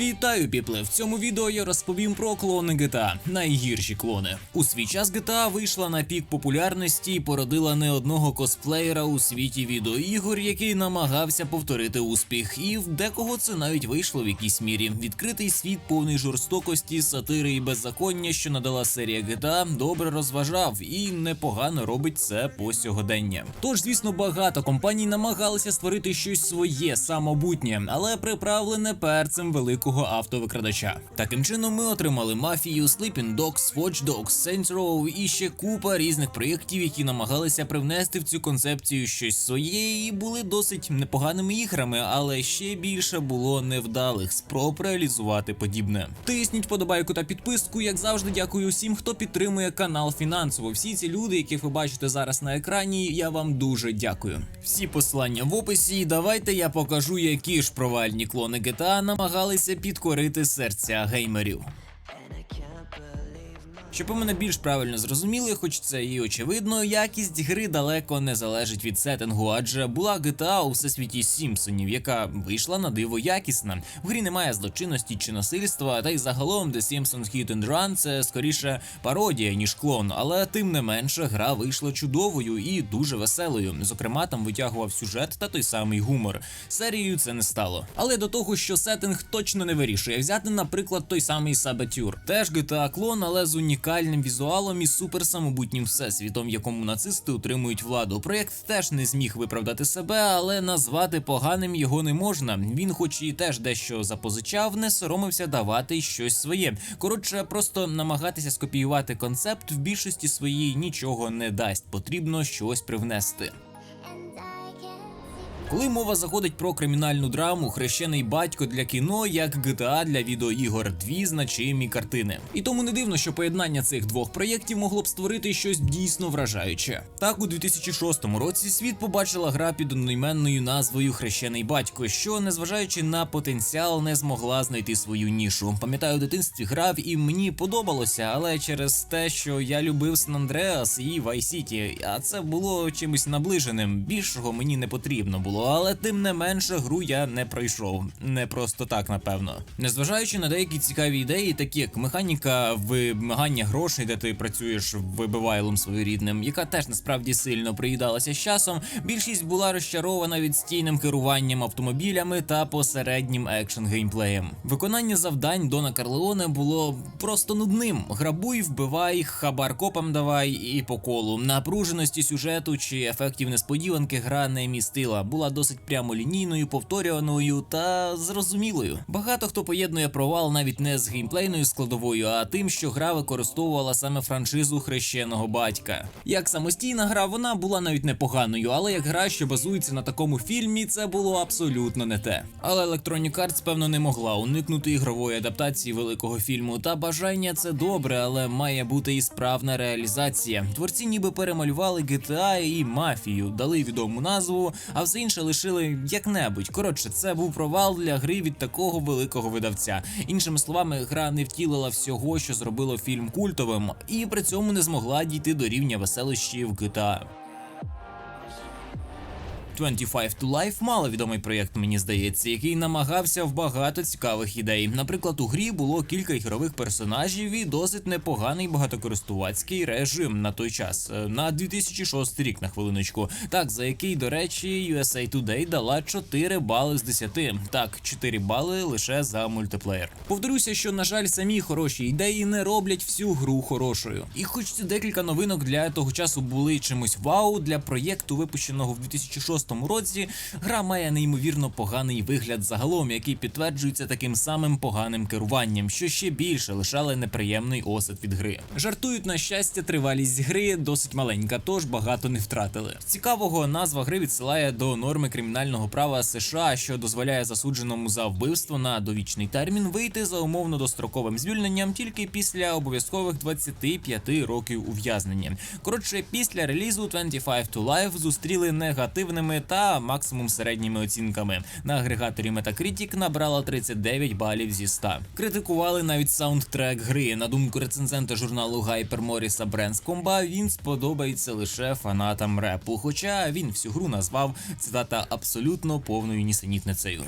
Вітаю, піпле! В цьому відео я розповім про клони GTA, найгірші клони. У свій час GTA вийшла на пік популярності і породила не одного косплеєра у світі відеоігор, який намагався повторити успіх. І в декого це навіть вийшло в якійсь мірі. Відкритий світ повний жорстокості, сатири і беззаконня, що надала серія GTA, добре розважав і непогано робить це по сьогодення. Тож, звісно, багато компаній намагалися створити щось своє самобутнє, але приправлене перцем великого автовикрадача. Таким чином, ми отримали мафію, Sleeping Dogs, Watch Dogs, Saints Row і ще купа різних проєктів, які намагалися привнести в цю концепцію щось своє, і були досить непоганими іграми, але ще більше було невдалих спроб реалізувати подібне. Тисніть подобайку та підписку. Як завжди, дякую усім, хто підтримує канал фінансово. Всі ці люди, яких ви бачите зараз на екрані, я вам дуже дякую. Всі посилання в описі. І давайте я покажу, які ж провальні клони GTA намагалися підкорити серця геймерів. Щоб ви мене більш правильно зрозуміли, хоч це і очевидно, якість гри далеко не залежить від сеттингу, адже була GTA у всесвіті Сімпсонів, яка вийшла на диво якісна. В грі немає злочинності чи насильства, та й загалом The Simpsons Hit and Run це скоріше пародія, ніж клон, але тим не менше гра вийшла чудовою і дуже веселою. Зокрема, там витягував сюжет та той самий гумор. Серією це не стало. Але до того, що сеттинг точно не вирішує, взяти, наприклад, той самий Saboteur. Теж GTA клон, але з унікальним візуалом і суперсамобутнім всесвітом, якому нацисти утримують владу. Проєкт теж не зміг виправдати себе, але назвати поганим його не можна. Він, хоч і теж дещо запозичав, не соромився давати щось своє. Коротше, просто намагатися скопіювати концепт в більшості своїй нічого не дасть. Потрібно щось привнести. Коли мова заходить про кримінальну драму, хрещений батько для кіно, як GTA для відеоігор, дві значимі картини. І тому не дивно, що поєднання цих двох проєктів могло б створити щось дійсно вражаюче. Так, у 2006 році світ побачила гра під одноіменною назвою Хрещений батько, що, незважаючи на потенціал, не змогла знайти свою нішу. Пам'ятаю, в дитинстві грав і мені подобалося, але через те, що я любив Сан Андреас і Vice City, а це було чимось наближеним. Більшого мені не потрібно було але тим не менше гру я не пройшов. Не просто так, напевно. Незважаючи на деякі цікаві ідеї, такі як механіка вимагання грошей, де ти працюєш вибивайлом своєрідним, яка теж насправді сильно приїдалася з часом. Більшість була розчарована відстійним керуванням автомобілями та посереднім екшн геймплеєм. Виконання завдань Дона Карлеоне було просто нудним: грабуй, вбивай, хабар копам давай і по колу. Напруженості сюжету чи ефектів несподіванки гра не містила. Була досить прямолінійною, повторюваною та зрозумілою. Багато хто поєднує провал навіть не з геймплейною складовою, а тим, що гра використовувала саме франшизу хрещеного батька. Як самостійна гра, вона була навіть непоганою, але як гра, що базується на такому фільмі, це було абсолютно не те. Але Electronic Arts, певно, не могла уникнути ігрової адаптації великого фільму. Та бажання це добре, але має бути і справна реалізація. Творці ніби перемалювали GTA і мафію, дали відому назву, а все інше лишили як-небудь. Коротше, це був провал для гри від такого великого видавця. Іншими словами, гра не втілила всього, що зробило фільм культовим, і при цьому не змогла дійти до рівня веселощів GTA. 25 to Life маловідомий проєкт, мені здається, який намагався в багато цікавих ідей. Наприклад, у грі було кілька ігрових персонажів і досить непоганий багатокористувацький режим на той час, е, на 2006 рік на хвилиночку. Так, за який, до речі, USA Today дала 4 бали з 10. Так, 4 бали лише за мультиплеєр. Повторюся, що на жаль, самі хороші ідеї не роблять всю гру хорошою. І хоч декілька новинок для того часу були чимось вау для проєкту, випущеного в 2006 році, гра має неймовірно поганий вигляд загалом, який підтверджується таким самим поганим керуванням, що ще більше лишали неприємний осад від гри. Жартують на щастя, тривалість гри досить маленька, тож багато не втратили. Цікавого назва гри відсилає до норми кримінального права США, що дозволяє засудженому за вбивство на довічний термін вийти за умовно достроковим звільненням тільки після обов'язкових 25 років ув'язнення. Коротше, після релізу 25 to Life зустріли негативними та максимум середніми оцінками. На агрегаторі Metacritic набрала 39 балів зі 100. Критикували навіть саундтрек гри. На думку рецензента журналу Hyper Моріса Бренскомба, він сподобається лише фанатам репу. Хоча він всю гру назвав цитата абсолютно повною нісенітницею.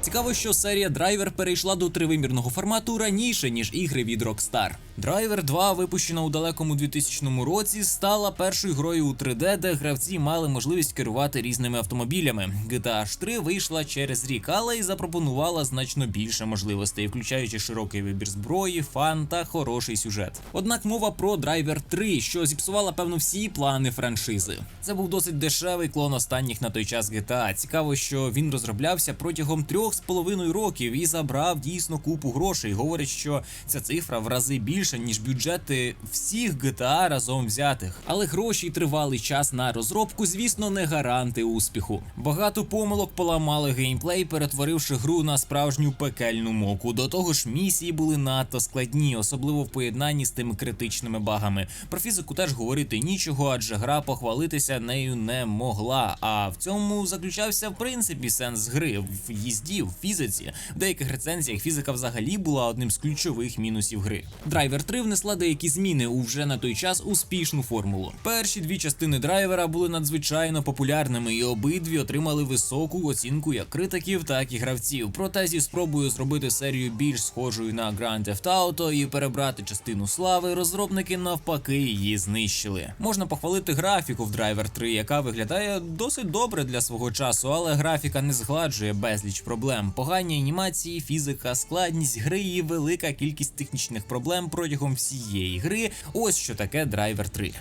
Цікаво, що серія Драйвер перейшла до тривимірного формату раніше ніж ігри від Rockstar. Драйвер 2, випущена у далекому 2000 році, стала першою грою у 3D, де гравці мали можливість керувати різними автомобілями. GTA 3 вийшла через рік, але й запропонувала значно більше можливостей, включаючи широкий вибір зброї, фан та хороший сюжет. Однак мова про Драйвер 3, що зіпсувала певно всі плани франшизи. Це був досить дешевий клон останніх на той час GTA. Цікаво, що він розроблявся протягом трьох з половиною років і забрав дійсно купу грошей. Говорять, що ця цифра в рази більша ніж бюджети всіх GTA разом взятих. Але гроші й тривалий час на розробку, звісно, не гаранти успіху. Багато помилок поламали геймплей, перетворивши гру на справжню пекельну моку. До того ж, місії були надто складні, особливо в поєднанні з тими критичними багами. Про фізику теж говорити нічого, адже гра похвалитися нею не могла. А в цьому заключався в принципі сенс гри в їзді, в фізиці. В деяких рецензіях фізика взагалі була одним з ключових мінусів гри. Драйвер 3 внесла деякі зміни у вже на той час успішну формулу. Перші дві частини драйвера були надзвичайно популярними, і обидві отримали високу оцінку як критиків, так і гравців. Проте зі спробою зробити серію більш схожою на Grand Theft Auto і перебрати частину слави, розробники навпаки її знищили. Можна похвалити графіку в Driver 3, яка виглядає досить добре для свого часу, але графіка не згладжує безліч проблем. Погані анімації, фізика, складність гри і велика кількість технічних проблем протягом всієї гри. Ось що таке Driver 3.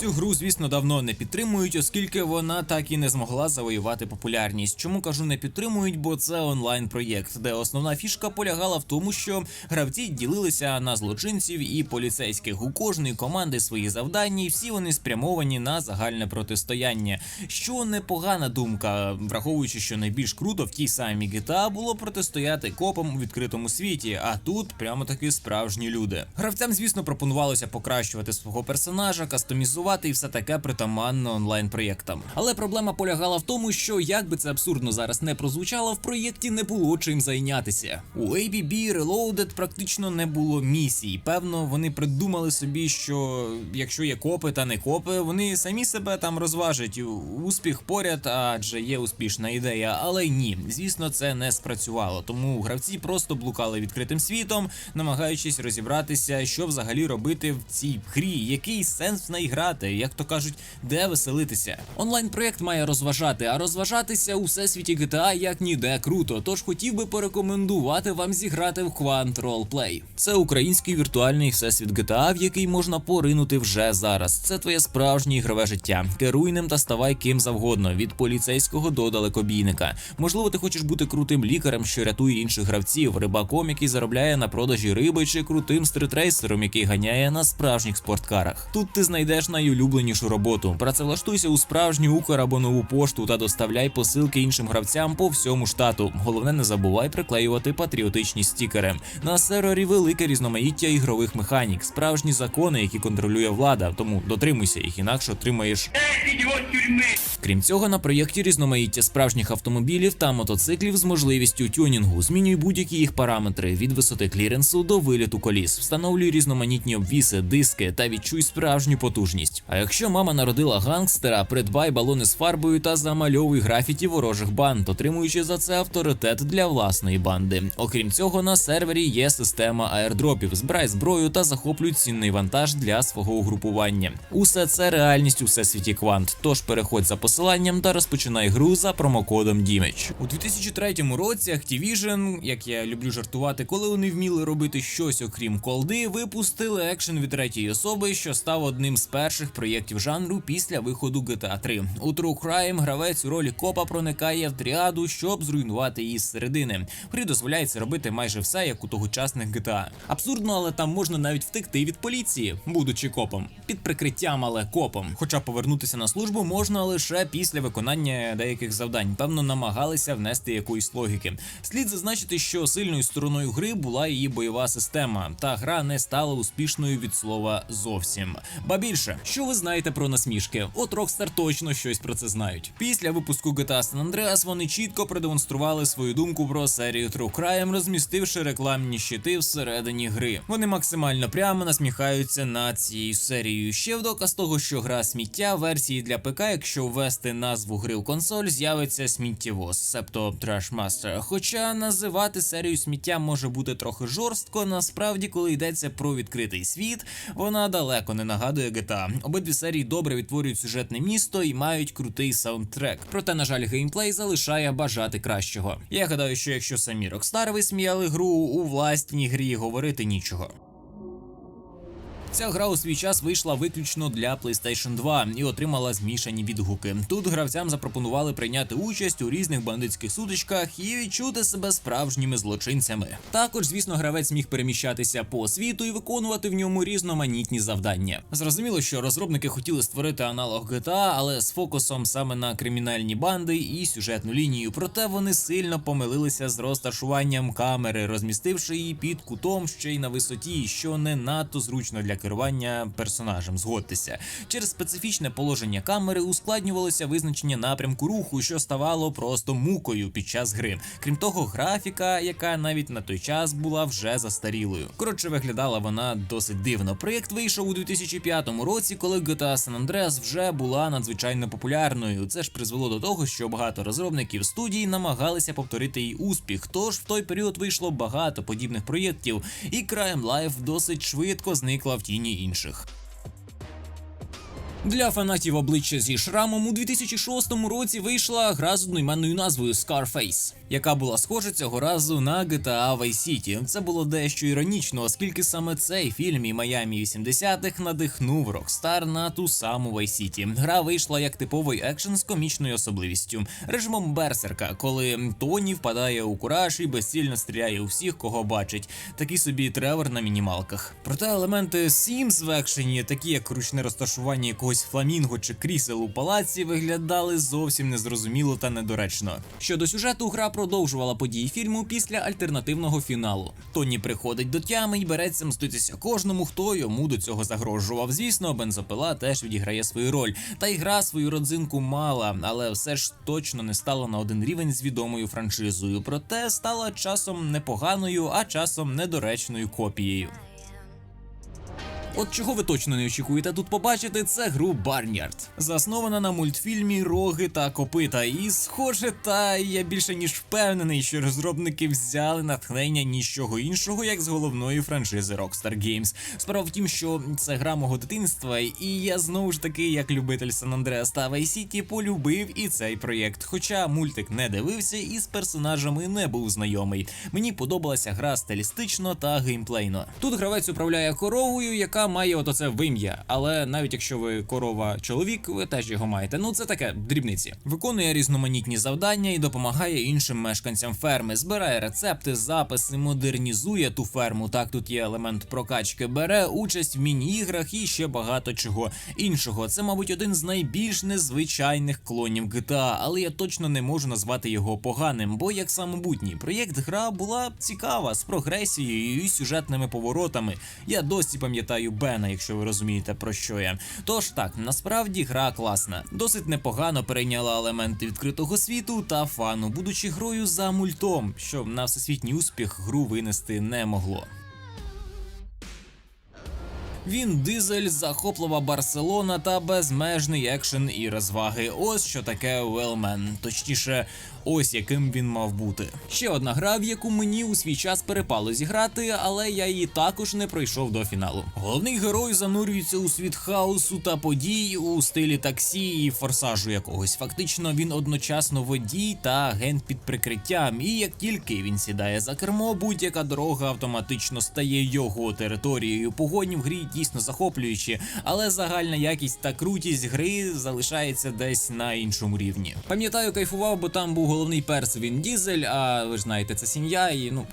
Цю гру, звісно, давно не підтримують, оскільки вона так і не змогла завоювати популярність. Чому кажу не підтримують, бо це онлайн проєкт, де основна фішка полягала в тому, що гравці ділилися на злочинців і поліцейських. У кожної команди свої завдання, і всі вони спрямовані на загальне протистояння. Що непогана думка, враховуючи, що найбільш круто в тій самій GTA було протистояти копам у відкритому світі, а тут прямо таки справжні люди. Гравцям, звісно, пропонувалося покращувати свого персонажа, кастомізувати і все таке притаманно онлайн проєктам. Але проблема полягала в тому, що як би це абсурдно зараз не прозвучало, в проєкті не було чим зайнятися. У ABB Reloaded практично не було місій. Певно, вони придумали собі, що якщо є копи та не копи, вони самі себе там розважать. Успіх поряд, адже є успішна ідея. Але ні, звісно, це не спрацювало. Тому гравці просто блукали відкритим світом, намагаючись розібратися, що взагалі робити в цій грі, який сенс в неї грати, як то кажуть, де веселитися. Онлайн проєкт має розважати, а розважатися у всесвіті GTA як ніде круто. Тож хотів би порекомендувати вам зіграти в Quant Roleplay. Це український віртуальний всесвіт GTA, в який можна поринути вже зараз. Це твоє справжнє ігрове життя. Керуй ним та ставай ким завгодно, від поліцейського до далекобійника. Можливо, ти хочеш бути крутим лікарем, що рятує інших гравців, рибаком, який заробляє на продажі риби, чи крутим стритрейсером, який ганяє на справжніх спорткарах. Тут ти знайдеш найулюбленішу роботу. Працевлаштуйся у справжню Укр або нову пошту та доставляй посилки іншим гравцям по всьому штату. Головне, не забувай приклеювати патріотичні стікери. На сервері велике різноманіття ігрових механік, справжні закони, які контролює влада. Тому дотримуйся їх, інакше отримаєш. Крім цього, на проєкті різноманіття справжніх автомобілів та мотоциклів з можливістю тюнінгу. Змінюй будь-які їх параметри від висоти кліренсу до виліту коліс. Встановлюй різноманітні обвіси, диски та відчуй справжню потужність. А якщо мама народила гангстера, придбай балони з фарбою та замальовуй графіті ворожих банд, отримуючи за це авторитет для власної банди. Окрім цього, на сервері є система аердропів. Збирай зброю та захоплюй цінний вантаж для свого угрупування. Усе це реальність у всесвіті квант. Тож переходь за посиланням та розпочинай гру за промокодом DIMAGE. У 2003 році Activision, як я люблю жартувати, коли вони вміли робити щось окрім колди, випустили екшен від третьої особи, що став одним з перших проєктів жанру після виходу GTA 3. У True Crime гравець у ролі копа проникає в тріаду, щоб зруйнувати її зсередини. Грі дозволяється робити майже все, як у тогочасних GTA. Абсурдно, але там можна навіть втекти від поліції, будучи копом, під прикриттям, але копом. Хоча повернутися на службу можна лише після виконання деяких завдань. Певно, намагалися внести якоїсь логіки. Слід зазначити, що сильною стороною гри була її бойова система, та гра не стала успішною від слова зовсім. Ба більше, Що ви знаєте про насмішки? От Rockstar точно щось про це знають. Після випуску GTA San Andreas вони чітко продемонстрували свою думку про серію True Crime, розмістивши рекламні щити всередині гри. Вони максимально прямо насміхаються над цією серією. Ще в доказ того, що гра сміття версії для ПК, якщо ввести назву гри в консоль, з'явиться сміттєвоз, себто Trashmaster. Хоча називати серію сміття може бути трохи жорстко, насправді, коли йдеться про відкритий світ, вона далеко не нагадує GTA. Обидві серії добре відтворюють сюжетне місто і мають крутий саундтрек. Проте, на жаль, геймплей залишає бажати кращого. Я гадаю, що якщо самі Rockstar висміяли гру у власній грі, говорити нічого. Ця гра у свій час вийшла виключно для PlayStation 2 і отримала змішані відгуки. Тут гравцям запропонували прийняти участь у різних бандитських сутичках і відчути себе справжніми злочинцями. Також, звісно, гравець міг переміщатися по світу і виконувати в ньому різноманітні завдання. Зрозуміло, що розробники хотіли створити аналог GTA, але з фокусом саме на кримінальні банди і сюжетну лінію. Проте вони сильно помилилися з розташуванням камери, розмістивши її під кутом ще й на висоті, що не надто зручно для керування персонажем. Згодьтеся, через специфічне положення камери ускладнювалося визначення напрямку руху, що ставало просто мукою під час гри. Крім того, графіка, яка навіть на той час була вже застарілою. Коротше, виглядала вона досить дивно. Проєкт вийшов у 2005 році, коли GTA San Andreas вже була надзвичайно популярною. Це ж призвело до того, що багато розробників студії намагалися повторити її успіх. Тож в той період вийшло багато подібних проєктів, і Crime Life досить швидко зникла в тіні інших. Для фанатів обличчя зі шрамом у 2006 році вийшла гра з одноіменною назвою Scarface, яка була схожа цього разу на GTA Vice City. Це було дещо іронічно, оскільки саме цей фільм і Майамі 80-х надихнув Rockstar на ту саму Vice City. Гра вийшла як типовий екшен з комічною особливістю, режимом берсерка, коли Тоні впадає у кураж і безцільно стріляє у всіх, кого бачить. Такий собі тревор на мінімалках. Проте елементи Sims в екшені, такі як ручне розташування якогось фламінго чи крісел у палаці, виглядали зовсім незрозуміло та недоречно. Щодо сюжету, гра продовжувала події фільму після альтернативного фіналу. Тоні приходить до тями і береться мститися кожному, хто йому до цього загрожував. Звісно, бензопила теж відіграє свою роль, та й гра свою родзинку мала, але все ж точно не стала на один рівень з відомою франшизою. Проте стала часом непоганою, а часом недоречною копією. От чого ви точно не очікуєте тут побачити, це гру Barnyard. заснована на мультфільмі Роги та Копита. І схоже, та я більше ніж впевнений, що розробники взяли натхнення нічого іншого, як з головної франшизи Rockstar Games. Справа в тім, що це гра мого дитинства, і я знову ж таки, як любитель San Andreas та Vice полюбив і цей проєкт. Хоча мультик не дивився і з персонажами не був знайомий. Мені подобалася гра стилістично та геймплейно. Тут гравець управляє коровою, яка має от оце вим'я. Але навіть якщо ви корова чоловік, ви теж його маєте. Ну це таке дрібниці. Виконує різноманітні завдання і допомагає іншим мешканцям ферми. Збирає рецепти, записи, модернізує ту ферму. Так тут є елемент прокачки, бере участь в міні-іграх і ще багато чого іншого. Це, мабуть, один з найбільш незвичайних клонів GTA, але я точно не можу назвати його поганим, бо як самобутній проєкт гра була цікава з прогресією і сюжетними поворотами. Я досі пам'ятаю Бена, якщо ви розумієте про що я. Тож так, насправді гра класна, досить непогано перейняла елементи відкритого світу та фану, будучи грою за мультом, що на всесвітній успіх гру винести не могло. Він дизель, захоплива Барселона та безмежний екшен і розваги. Ось що таке Wellman. Точніше, ось яким він мав бути. Ще одна гра, в яку мені у свій час перепало зіграти, але я її також не пройшов до фіналу. Головний герой занурюється у світ хаосу та подій у стилі таксі і форсажу якогось. Фактично, він одночасно водій та агент під прикриттям. І як тільки він сідає за кермо, будь-яка дорога автоматично стає його територією. Погоні в грі дійсно захоплюючі, але загальна якість та крутість гри залишається десь на іншому рівні. Пам'ятаю, кайфував, бо там був головний перс він дізель. А ви ж знаєте, це сім'я, і ну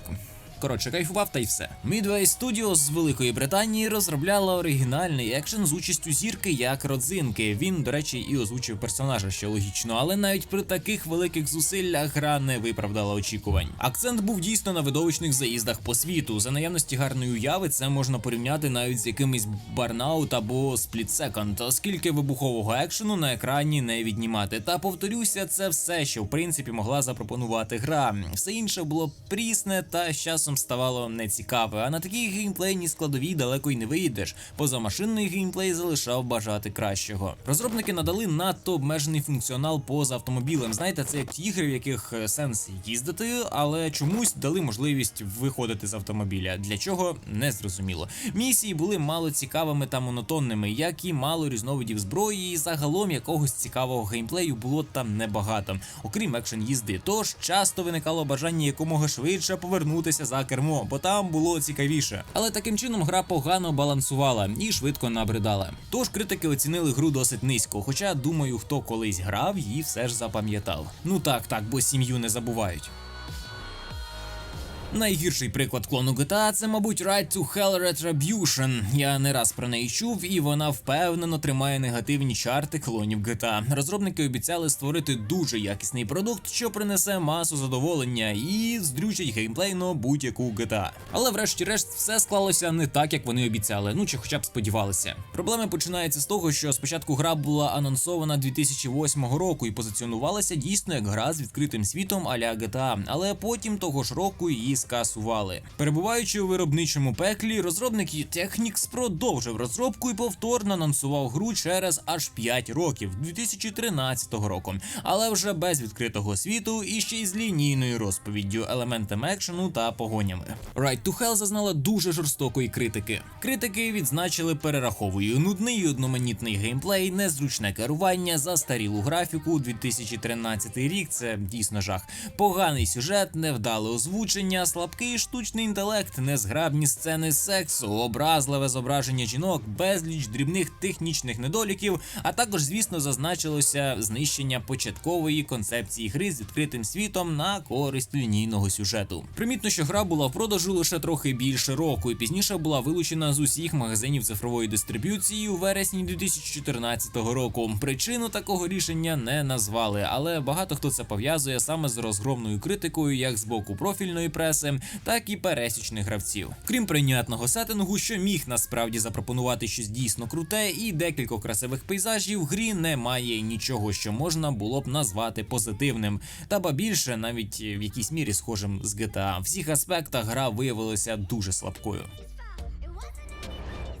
Коротше, кайфував та й все. Midway Studios з Великої Британії розробляла оригінальний екшен з участю зірки як родзинки. Він, до речі, і озвучив персонажа, що логічно, але навіть при таких великих зусиллях гра не виправдала очікувань. Акцент був дійсно на видовищних заїздах по світу. За наявності гарної уяви це можна порівняти навіть з якимись Burnout або Second, оскільки вибухового екшену на екрані не віднімати. Та повторюся, це все, що в принципі могла запропонувати гра. Все інше було прісне та з часом ставало нецікаве. А на такій геймплейній складовій далеко й не виїдеш. Позамашинний геймплей залишав бажати кращого. Розробники надали надто обмежений функціонал поза автомобілем. Знаєте, це як ігри, в яких е, сенс їздити, але чомусь дали можливість виходити з автомобіля. Для чого не зрозуміло. Місії були мало цікавими та монотонними, як і мало різновидів зброї, і загалом якогось цікавого геймплею було там небагато, окрім екшен їзди. Тож часто виникало бажання якомога швидше повернутися за кермо, бо там було цікавіше. Але таким чином гра погано балансувала і швидко набридала. Тож критики оцінили гру досить низько, хоча думаю, хто колись грав, її все ж запам'ятав. Ну так, так, бо сім'ю не забувають. Найгірший приклад клону GTA – це, мабуть, Right to Hell Retribution. Я не раз про неї чув, і вона впевнено тримає негативні чарти клонів GTA. Розробники обіцяли створити дуже якісний продукт, що принесе масу задоволення і здрючить геймплейно будь-яку GTA. Але врешті-решт все склалося не так, як вони обіцяли, ну чи хоча б сподівалися. Проблеми починаються з того, що спочатку гра була анонсована 2008 року і позиціонувалася дійсно як гра з відкритим світом а-ля GTA, але потім того ж року її скасували. Перебуваючи у виробничому пеклі, розробник Technics продовжив розробку і повторно анонсував гру через аж 5 років 2013 року, але вже без відкритого світу і ще й з лінійною розповіддю, елементами екшену та погонями. Right to Hell зазнала дуже жорстокої критики. Критики відзначили перераховую нудний одноманітний геймплей, незручне керування, застарілу графіку. 2013 рік це дійсно жах. Поганий сюжет, невдале озвучення, слабкий штучний інтелект, незграбні сцени сексу, образливе зображення жінок, безліч дрібних технічних недоліків, а також, звісно, зазначилося знищення початкової концепції гри з відкритим світом на користь лінійного сюжету. Примітно, що гра була в продажу лише трохи більше року, і пізніше була вилучена з усіх магазинів цифрової дистриб'юції у вересні 2014 року. Причину такого рішення не назвали, але багато хто це пов'язує саме з розгромною критикою, як з боку профільної преси, так і пересічних гравців. Крім прийнятного сеттингу, що міг насправді запропонувати щось дійсно круте, і декількох красивих пейзажів в грі немає нічого, що можна було б назвати позитивним. Та ба більше, навіть в якійсь мірі схожим з GTA. В всіх аспектах гра виявилася дуже слабкою.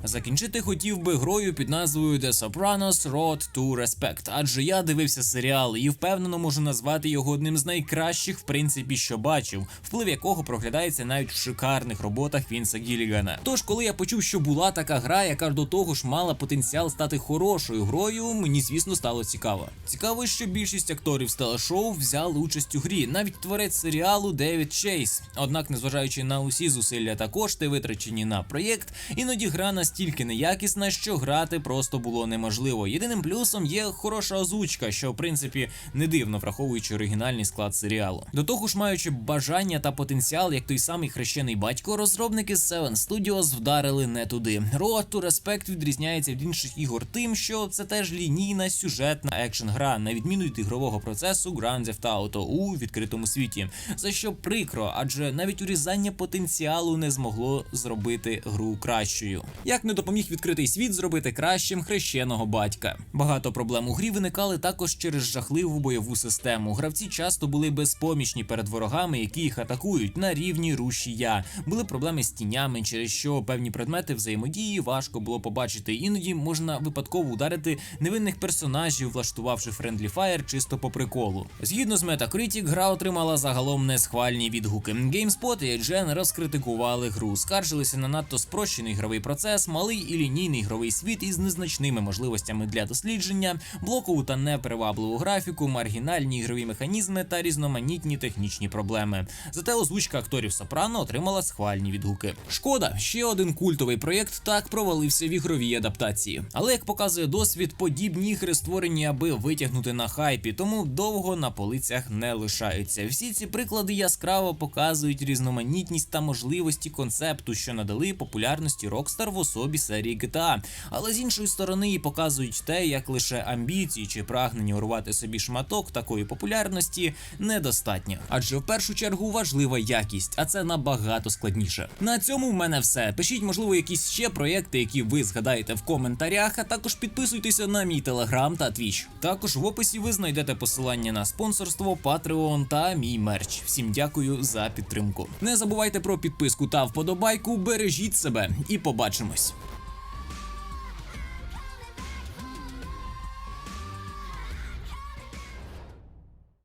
Закінчити хотів би грою під назвою The Sopranos Road to Respect, адже я дивився серіал і впевнено можу назвати його одним з найкращих, в принципі, що бачив, вплив якого проглядається навіть в шикарних роботах Вінса Гілігана. Тож, коли я почув, що була така гра, яка до того ж мала потенціал стати хорошою грою, мені звісно стало цікаво. Цікаво, що більшість акторів з телешоу взяли участь у грі, навіть творець серіалу Девід Чейз. Однак, незважаючи на усі зусилля та кошти, витрачені на проєкт, іноді гра настільки неякісна, що грати просто було неможливо. Єдиним плюсом є хороша озвучка, що в принципі не дивно, враховуючи оригінальний склад серіалу. До того ж, маючи бажання та потенціал, як той самий хрещений батько, розробники Seven Studios вдарили не туди. Road to Respect відрізняється від інших ігор тим, що це теж лінійна сюжетна екшн гра, на відміну від ігрового процесу Grand Theft Auto у відкритому світі. За що прикро, адже навіть урізання потенціалу не змогло зробити гру кращою. Як не допоміг відкритий світ зробити кращим хрещеного батька. Багато проблем у грі виникали також через жахливу бойову систему. Гравці часто були безпомічні перед ворогами, які їх атакують на рівні рушія. Були проблеми з тінями, через що певні предмети взаємодії важко було побачити. Іноді можна випадково ударити невинних персонажів, влаштувавши френдлі фаєр чисто по приколу. Згідно з Metacritic, гра отримала загалом несхвальні відгуки. GameSpot і IGN розкритикували гру, скаржилися на надто спрощений ігровий процес, малий і лінійний ігровий світ із незначними можливостями для дослідження, блокову та неперевабливу графіку, маргінальні ігрові механізми та різноманітні технічні проблеми. Зате озвучка акторів Сопрано отримала схвальні відгуки. Шкода, ще один культовий проєкт так провалився в ігровій адаптації. Але як показує досвід, подібні ігри створені, аби витягнути на хайпі, тому довго на полицях не лишаються. Всі ці приклади яскраво показують різноманітність та можливості концепту, що надали популярності Rockstar в особі серії GTA. Але з іншої сторони і показують те, як лише амбіції чи прагнення урвати собі шматок такої популярності недостатньо. Адже в першу чергу важлива якість, а це набагато складніше. На цьому в мене все. Пишіть, можливо, якісь ще проєкти, які ви згадаєте в коментарях, а також підписуйтеся на мій телеграм та твіч. Також в описі ви знайдете посилання на спонсорство, Patreon та мій мерч. Всім дякую за підтримку. Не забувайте про підписку та вподобайку. Бережіть себе і побачимось. Peace.